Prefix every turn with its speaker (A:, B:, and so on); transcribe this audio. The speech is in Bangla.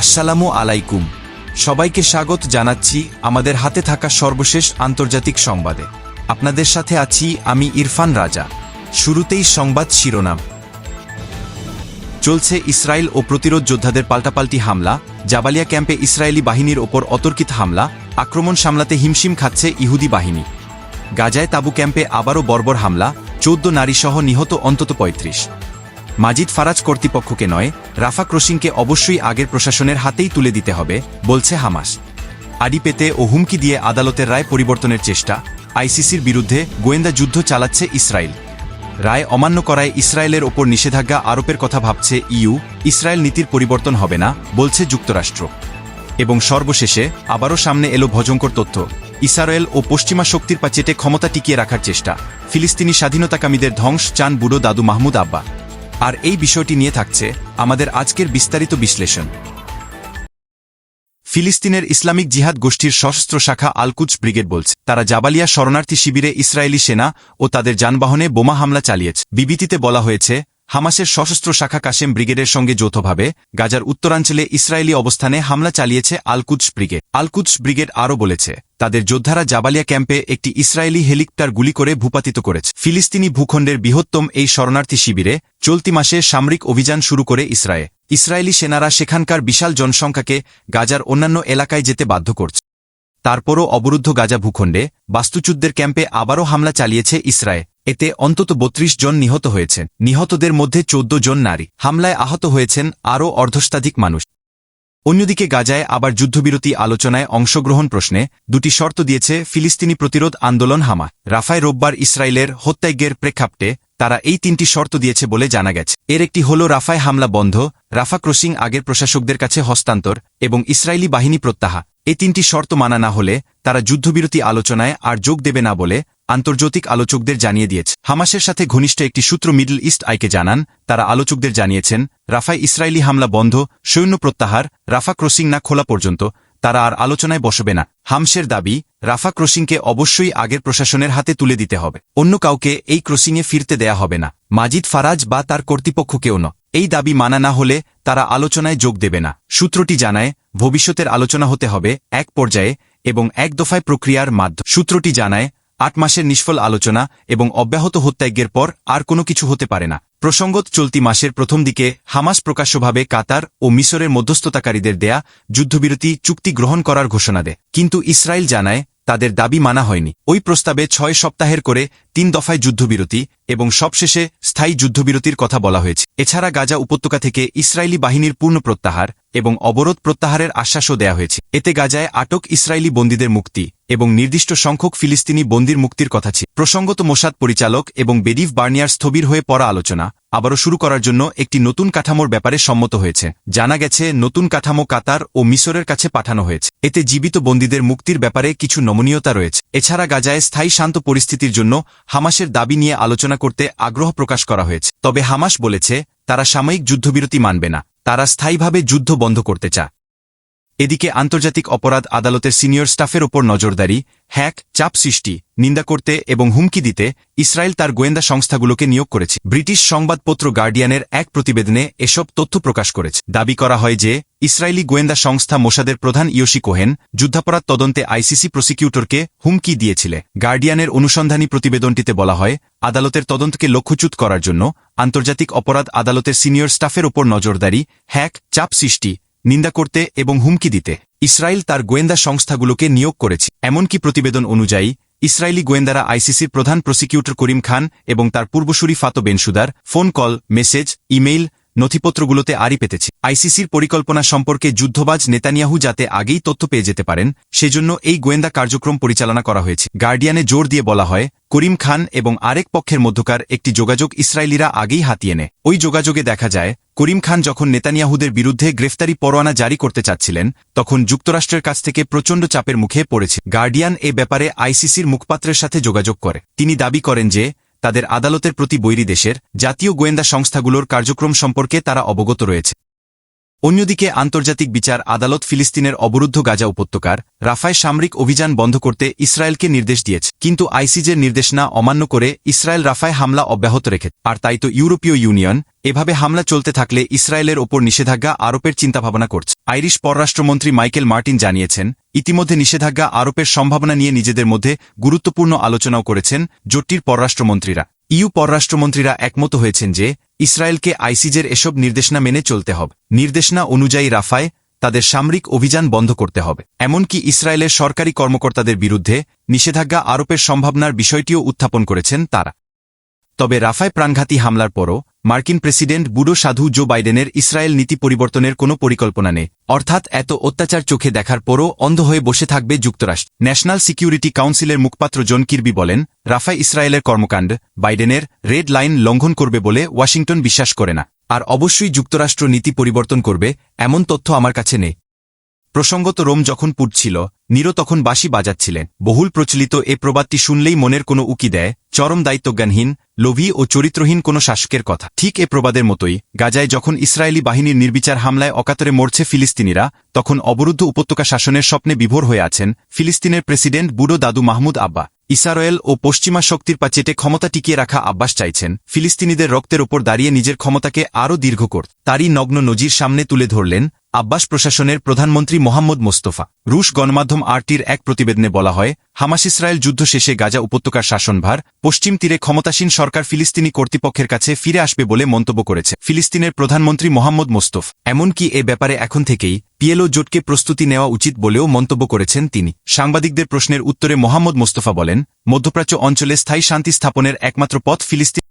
A: আসসালামু আলাইকুম। সবাইকে স্বাগত জানাচ্ছি আমাদের হাতে থাকা সর্বশেষ আন্তর্জাতিক সংবাদে। আপনাদের সাথে আছি আমি ইরফান রাজা। শুরুতেই সংবাদ শিরোনাম। চলছে ইসরায়েল ও প্রতিরোধ যোদ্ধাদের পাল্টাপাল্টি হামলা। জাবালিয়া ক্যাম্পে ইসরায়েলি বাহিনীর ওপর অতর্কিত হামলা। আক্রমণ সামলাতে হিমশিম খাচ্ছে ইহুদি বাহিনী। গাজায় তাবু ক্যাম্পে আবারও বর্বর হামলা। চৌদ্দ নারীসহ নিহত অন্তত পঁয়ত্রিশ। মাজিদ ফারাজ কর্তৃপক্ষকে নয় রাফা ক্রসিংকে অবশ্যই আগের প্রশাসনের হাতেই তুলে দিতে হবে, বলছে হামাস। আড়ি পেতে ও হুমকি দিয়ে আদালতের রায় পরিবর্তনের চেষ্টা, আইসিসির বিরুদ্ধে গোয়েন্দা যুদ্ধ চালাচ্ছে ইসরায়েল। রায় অমান্য করায় ইসরায়েলের ওপর নিষেধাজ্ঞা আরোপের কথা ভাবছে ইউ, ইসরায়েল নীতির পরিবর্তন হবে না, বলছে যুক্তরাষ্ট্র। এবং সর্বশেষে আবারও সামনে এলো ভজঙ্কর তথ্য, ইসরায়েল ও পশ্চিমা শক্তির পাচেটে ক্ষমতা টিকিয়ে রাখার চেষ্টা, ফিলিস্তিনি স্বাধীনতাকামীদের ধ্বংস চান বুড়ো দাদু মাহমুদ আব্বা। আর এই বিষয়টি নিয়ে থাকছে আমাদের আজকের বিস্তারিত বিশ্লেষণ। ফিলিস্তিনের ইসলামিক জিহাদ গোষ্ঠীর সশস্ত্র শাখা আলকুচ ব্রিগেড বলছে, তারা জাবালিয়া শরণার্থী শিবিরে ইসরায়েলি সেনা ও তাদের যানবাহনে বোমা হামলা চালিয়েছে। বিবৃতিতে বলা হয়েছে হামাসের সশস্ত্র শাখা কাশেম ব্রিগেডের সঙ্গে যৌথভাবে গাজার উত্তরাঞ্চলে ইসরায়েলি অবস্থানে হামলা চালিয়েছে আলকুচ ব্রিগেড। আলকুচ ব্রিগেড আরও বলেছে, তাদের যোদ্ধারা জাবালিয়া ক্যাম্পে একটি ইসরায়েলি হেলিকপ্টার গুলি করে ভূপাতিত করেছে। ফিলিস্তিনি ভূখণ্ডের বৃহত্তম এই শরণার্থী শিবিরে চলতি মাসে সামরিক অভিযান শুরু করে ইসরায়েল ইসরায়েলি সেনারা সেখানকার বিশাল জনসংখ্যাকে গাজার অন্যান্য এলাকায় যেতে বাধ্য করছে। তারপরও অবরুদ্ধ গাজা ভূখণ্ডে বাস্তুচ্যুতদের ক্যাম্পে আবারও হামলা চালিয়েছে ইসরায়েল এতে অন্তত বত্রিশ জন নিহত হয়েছেন। নিহতদের মধ্যে চোদ্দ জন নারী। হামলায় আহত হয়েছেন আরও অর্ধশতাধিক মানুষ। অন্যদিকে গাজায় আবার যুদ্ধবিরতি আলোচনায় অংশগ্রহণ প্রশ্নে দুটি শর্ত দিয়েছে ফিলিস্তিনি প্রতিরোধ আন্দোলন হামা। রাফায় রোববার ইসরায়েলের হত্যাজ্ঞের প্রেক্ষাপটে তারা এই তিনটি শর্ত দিয়েছে বলে জানা গেছে। এর একটি হল রাফায় হামলা বন্ধ, রাফা ক্রসিং আগের প্রশাসকদের কাছে হস্তান্তর এবং ইসরায়েলি বাহিনী প্রত্যাহা। এই তিনটি শর্ত মানা না হলে তারা যুদ্ধবিরতি আলোচনায় আর যোগ দেবে না বলে আন্তর্জাতিক আলোচকদের জানিয়ে দিয়েছে। হামাসের সাথে ঘনিষ্ঠ একটি সূত্র মিডল ইস্ট আইকে জানান, তারা আলোচকদের জানিয়েছেন রাফায় ইসরায়েলি হামলা বন্ধ, সৈন্য প্রত্যাহার, রাফা ক্রসিং না খোলা পর্যন্ত, তারা আর আলোচনায় বসবে না। হামসের দাবি, রাফা ক্রসিংকে অবশ্যই আগের প্রশাসনের হাতে তুলে দিতে হবে। অন্য কাউকে এই ক্রসিংয়ে ফিরতে দেয়া হবে না। মাজিদ ফারাজ বা তার কর্তৃপক্ষকেও ন এই দাবি মানা না হলে তারা আলোচনায় যোগ দেবে না। সূত্রটি জানায়, ভবিষ্যতের আলোচনা হতে হবে এক পর্যায়ে এবং এক দফায় প্রক্রিয়ার মাধ্যম। সূত্রটি জানায় আট মাসের নিষ্ফল আলোচনা এবং অব্যাহত হত্যাজ্ঞের পর আর কোনো কিছু হতে পারে না। প্রসঙ্গত চলতি মাসের প্রথম দিকে হামাস প্রকাশ্যভাবে কাতার ও মিশরের মধ্যস্থতাকারীদের দেয়া যুদ্ধবিরতি চুক্তি গ্রহণ করার ঘোষণা দেয়। কিন্তু ইসরায়েল জানায়, তাদের দাবি মানা হয়নি। ওই প্রস্তাবে ছয় সপ্তাহের করে তিন দফায় যুদ্ধবিরতি এবং সবশেষে স্থায়ী যুদ্ধবিরতির কথা বলা হয়েছে। এছাড়া গাজা উপত্যকা থেকে ইসরায়েলি বাহিনীর পূর্ণ প্রত্যাহার এবং অবরোধ প্রত্যাহারের আশ্বাসও দেয়া হয়েছে। এতে গাজায় আটক ইসরায়েলি বন্দীদের মুক্তি এবং নির্দিষ্ট সংখ্যক ফিলিস্তিনি বন্দির মুক্তির কথা ছিল প্রসঙ্গত মোসাদ পরিচালক এবং বেডিভ বার্নিয়ার স্থবির হয়ে পড়া আলোচনা আবারও শুরু করার জন্য একটি নতুন কাঠামোর ব্যাপারে সম্মত হয়েছে। জানা গেছে, নতুন কাঠামো কাতার ও মিশরের কাছে পাঠানো হয়েছে। এতে জীবিত বন্দীদের মুক্তির ব্যাপারে কিছু নমনীয়তা রয়েছে। এছাড়া গাজায় স্থায়ী শান্ত পরিস্থিতির জন্য হামাসের দাবি নিয়ে আলোচনা করতে আগ্রহ প্রকাশ করা হয়েছে। তবে হামাস বলেছে, তারা সাময়িক যুদ্ধবিরতি মানবে না, তারা স্থায়ীভাবে যুদ্ধ বন্ধ করতে চায়। এদিকে আন্তর্জাতিক অপরাধ আদালতের সিনিয়র স্টাফের ওপর নজরদারি, হ্যাক, চাপ সৃষ্টি, নিন্দা করতে এবং হুমকি দিতে ইসরায়েল তার গোয়েন্দা সংস্থাগুলোকে নিয়োগ করেছে। ব্রিটিশ সংবাদপত্র গার্ডিয়ানের এক প্রতিবেদনে এসব তথ্য প্রকাশ করেছে। দাবি করা হয় যে ইসরায়েলি গোয়েন্দা সংস্থা মোসাদের প্রধান ইয়সি কোহেন যুদ্ধাপরাধ তদন্তে আইসিসি প্রসিকিউটরকে হুমকি দিয়েছিলে। গার্ডিয়ানের অনুসন্ধানী প্রতিবেদনটিতে বলা হয়, আদালতের তদন্তকে লক্ষ্যচ্যুত করার জন্য আন্তর্জাতিক অপরাধ আদালতের সিনিয়র স্টাফের ওপর নজরদারি, হ্যাক, চাপ সৃষ্টি, নিন্দা করতে এবং হুমকি দিতে। ইসরায়েল তার গোয়েন্দা সংস্থাগুলোকে নিয়োগ করেছে। এমনকি প্রতিবেদন অনুযায়ী, ইসরায়েলি গোয়েন্দারা আইসিসির প্রধান প্রসিকিউটর করিম খান এবং তার পূর্বসূরি ফাতো বেনসুদার ফোন কল, মেসেজ, ইমেইল নথিপত্রগুলোতে আড়ি পেতেছে। আইসিসির পরিকল্পনা সম্পর্কে যুদ্ধবাজ নেতানিয়াহু যাতে আগেই তথ্য পেয়ে যেতে পারেন, সেজন্য এই গোয়েন্দা কার্যক্রম পরিচালনা করা হয়েছে। গার্ডিয়ানে জোর দিয়ে বলা হয়, করিম খান এবং আরেক পক্ষের মধ্যকার একটি যোগাযোগ ইসরায়েলিরা আগেই হাতিয়ে নেয়। ওই যোগাযোগে দেখা যায়, করিম খান যখন নেতানিয়াহুদের বিরুদ্ধে গ্রেফতারি পরোয়ানা জারি করতে চাচ্ছিলেন, তখন যুক্তরাষ্ট্রের কাছ থেকে প্রচণ্ড চাপের মুখে পড়েছে। গার্ডিয়ান এ ব্যাপারে আইসিসির মুখপাত্রের সাথে যোগাযোগ করে। তিনি দাবি করেন যে তাদের আদালতের প্রতি বৈরী দেশের জাতীয় গোয়েন্দা সংস্থাগুলোর কার্যক্রম সম্পর্কে তারা অবগত রয়েছে। অন্যদিকে আন্তর্জাতিক বিচার আদালত ফিলিস্তিনের অবরুদ্ধ গাজা উপত্যকার রাফায় সামরিক অভিযান বন্ধ করতে ইসরায়েলকে নির্দেশ দিয়েছে, কিন্তু আইসিজের নির্দেশনা অমান্য করে ইসরায়েল রাফায় হামলা অব্যাহত রেখে, আর তাই তো ইউরোপীয় ইউনিয়ন এভাবে হামলা চলতে থাকলে ইসরায়েলের ওপর নিষেধাজ্ঞা, আরোপের চিন্তাভাবনা করছে। আইরিশ পররাষ্ট্রমন্ত্রী মাইকেল মার্টিন জানিয়েছেন ইতিমধ্যে নিষেধাজ্ঞা আরোপের সম্ভাবনা নিয়ে নিজেদের মধ্যে গুরুত্বপূর্ণ আলোচনাও করেছেন জোটটির পররাষ্ট্রমন্ত্রীরা। ইউ পররাষ্ট্রমন্ত্রীরা একমত হয়েছেন যে, ইসরায়েলকে আইসিজের এসব নির্দেশনা মেনে চলতে হবে। নির্দেশনা অনুযায়ী রাফায় তাদের সামরিক অভিযান বন্ধ করতে হবে। এমনকি ইসরায়েলের সরকারি কর্মকর্তাদের বিরুদ্ধে নিষেধাজ্ঞা আরোপের সম্ভাবনার বিষয়টিও উত্থাপন করেছেন তারা। তবে রাফায় প্রাণঘাতী হামলার পরও মার্কিন প্রেসিডেন্ট বুডো সাধু জো বাইডেনের ইসরায়েল নীতি পরিবর্তনের কোনো পরিকল্পনা নেই। অর্থাৎ এত অত্যাচার চোখে দেখার পরও অন্ধ হয়ে বসে থাকবে যুক্তরাষ্ট্র। ন্যাশনাল সিকিউরিটি কাউন্সিলের মুখপাত্র জন কির্বি বলেন রাফায় ইসরায়েলের কর্মকাণ্ড বাইডেনের রেড লাইন লঙ্ঘন করবে বলে ওয়াশিংটন বিশ্বাস করে না। আর অবশ্যই যুক্তরাষ্ট্র নীতি পরিবর্তন করবে, এমন তথ্য আমার কাছে নেই। প্রসঙ্গত রোম যখন পুটছিল নিরো তখন বাঁশি বাজাচ্ছিলেন। বহুল প্রচলিত এ প্রবাদটি শুনলেই মনের কোনো উকি দেয়, চরম দায়িত্বজ্ঞানহীন, লোভী ও চরিত্রহীন কোনো শাসকের কথা। ঠিক এ প্রবাদের মতোই, গাজায় যখন ইসরায়েলি বাহিনীর নির্বিচার হামলায় অকাতরে মরছে ফিলিস্তিনিরা, তখন অবরুদ্ধ উপত্যকা শাসনের স্বপ্নে বিভোর হয়ে আছেন ফিলিস্তিনের প্রেসিডেন্ট বুড়ো দাদু মাহমুদ আব্বা। ইসরায়েল ও পশ্চিমা শক্তির পাচেটে ক্ষমতা টিকিয়ে রাখা আব্বাস চাইছেন, ফিলিস্তিনিদের রক্তের ওপর দাঁড়িয়ে নিজের ক্ষমতাকে আরও দীর্ঘ কর তারই নগ্ন নজির সামনে তুলে ধরলেন আব্বাস প্রশাসনের প্রধানমন্ত্রী মোহাম্মদ মোস্তফা, রুশ গণমাধ্যম আরটির এক প্রতিবেদনে বলা হয়, হামাস ইসরায়েল যুদ্ধ শেষে গাজা উপত্যকার শাসনভার, পশ্চিম তীরে ক্ষমতাসীন সরকার ফিলিস্তিনি কর্তৃপক্ষের কাছে ফিরে আসবে বলে মন্তব্য করেছে। ফিলিস্তিনের প্রধানমন্ত্রী মোহাম্মদ মোস্তফ, এমনকি এ ব্যাপারে এখন থেকেই পিএলও জোটকে প্রস্তুতি নেওয়া উচিত বলেও মন্তব্য করেছেন তিনি। সাংবাদিকদের প্রশ্নের উত্তরে মোহাম্মদ মোস্তফা বলেন, মধ্যপ্রাচ্য অঞ্চলে স্থায়ী শান্তি স্থাপনের একমাত্র পথ ফিলিস্তিন